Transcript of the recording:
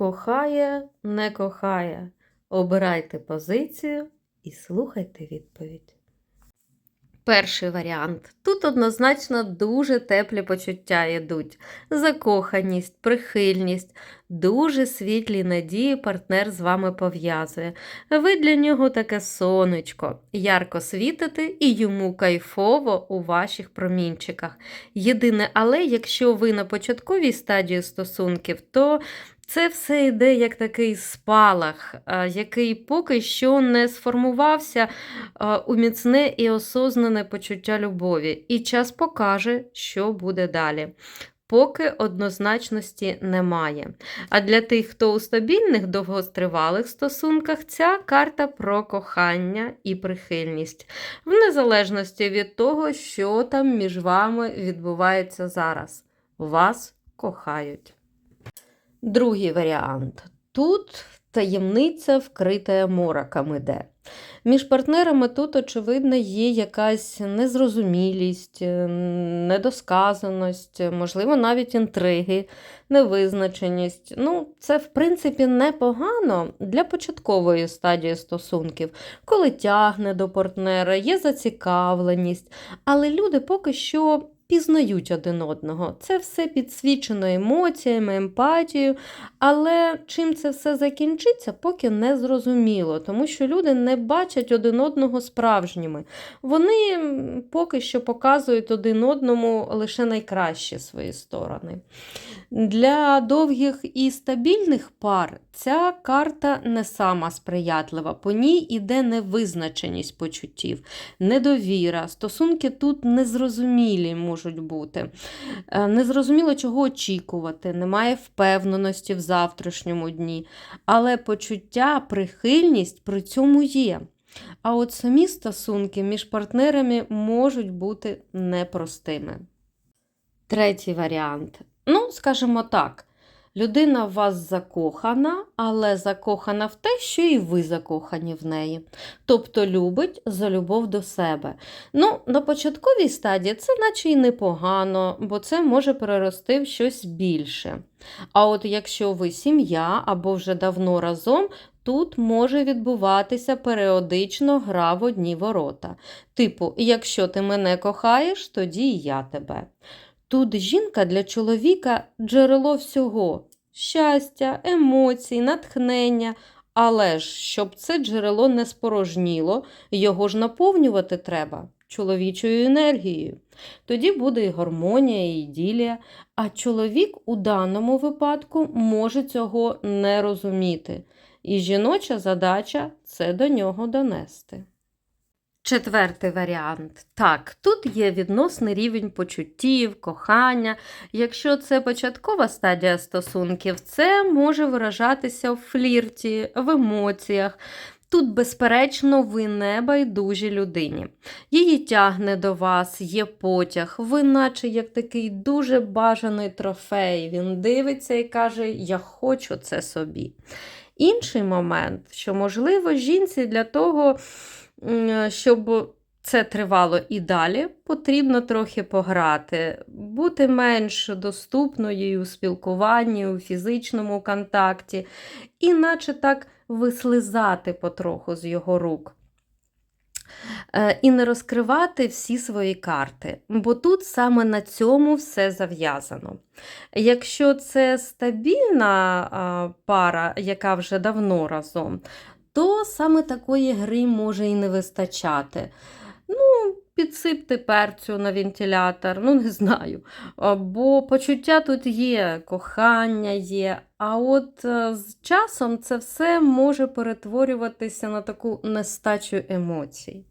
Кохає, не кохає. Обирайте позицію і слухайте відповідь. Перший варіант. Тут однозначно дуже теплі почуття йдуть. Закоханість, прихильність, дуже світлі надії партнер з вами пов'язує. Ви для нього таке сонечко, ярко світите і йому кайфово у ваших промінчиках. Єдине, але якщо ви на початковій стадії стосунків, то це все йде як такий спалах, який поки що не сформувався у міцне і осознане почуття любові. І час покаже, що буде далі. Поки однозначності немає. А для тих, хто у стабільних довгостривалих стосунках, ця карта про кохання і прихильність, в незалежності від того, що там між вами відбувається зараз. Вас кохають. Другий варіант. Тут таємниця вкрита мороком іде. Між партнерами тут, очевидно, є якась незрозумілість, недосказаність, можливо, навіть інтриги, невизначеність. Ну, це, в принципі, непогано для початкової стадії стосунків, коли тягне до партнера, є зацікавленість, але люди поки що пізнають один одного. Це все підсвічено емоціями, емпатією, але чим це все закінчиться, поки не зрозуміло, тому що люди не бачать один одного справжніми. Вони поки що показують один одному лише найкращі свої сторони. Для довгих і стабільних пар ця карта не сама сприятлива. По ній іде невизначеність почуттів, недовіра. Стосунки тут незрозумілі можуть бути. Е, Незрозуміло, чого очікувати, немає впевненості в завтрашньому дні. Але почуття, прихильність при цьому є. А от самі стосунки між партнерами можуть бути непростими. Третій варіант. Ну, скажімо так, людина в вас закохана, але закохана в те, що і ви закохані в неї. Тобто любить за любов до себе. Ну, на початковій стадії це наче й непогано, бо це може перерости в щось більше. А от якщо ви сім'я або вже давно разом, тут може відбуватися періодично гра в одні ворота. Типу, якщо ти мене кохаєш, тоді і я тебе. Тут жінка для чоловіка джерело всього щастя, емоцій, натхнення. Але ж, щоб це джерело не спорожніло, його ж наповнювати треба чоловічою енергією. Тоді буде і гармонія, і іділія. А чоловік у даному випадку може цього не розуміти. І жіноча задача це до нього донести. Четвертий варіант. Так, тут є відносний рівень почуттів, кохання. Якщо це початкова стадія стосунків, це може виражатися в флірті, в емоціях. Тут, безперечно, ви не байдужі людині. Її тягне до вас, є потяг, ви наче як такий дуже бажаний трофей. Він дивиться і каже: Я хочу це собі. Інший момент, що, можливо, жінці для того, щоб це тривало і далі, потрібно трохи пограти, бути менш доступною у спілкуванні, у фізичному контакті, і наче так вислизати потроху з його рук. Е, І не розкривати всі свої карти, бо тут саме на цьому все зав'язано. Якщо це стабільна пара, яка вже давно разом, то саме такої гри може і не вистачати. Ну, підсипте перцю на вентилятор, ну не знаю. Бо почуття тут є, кохання є. А от е, з часом це все може перетворюватися на таку нестачу емоцій.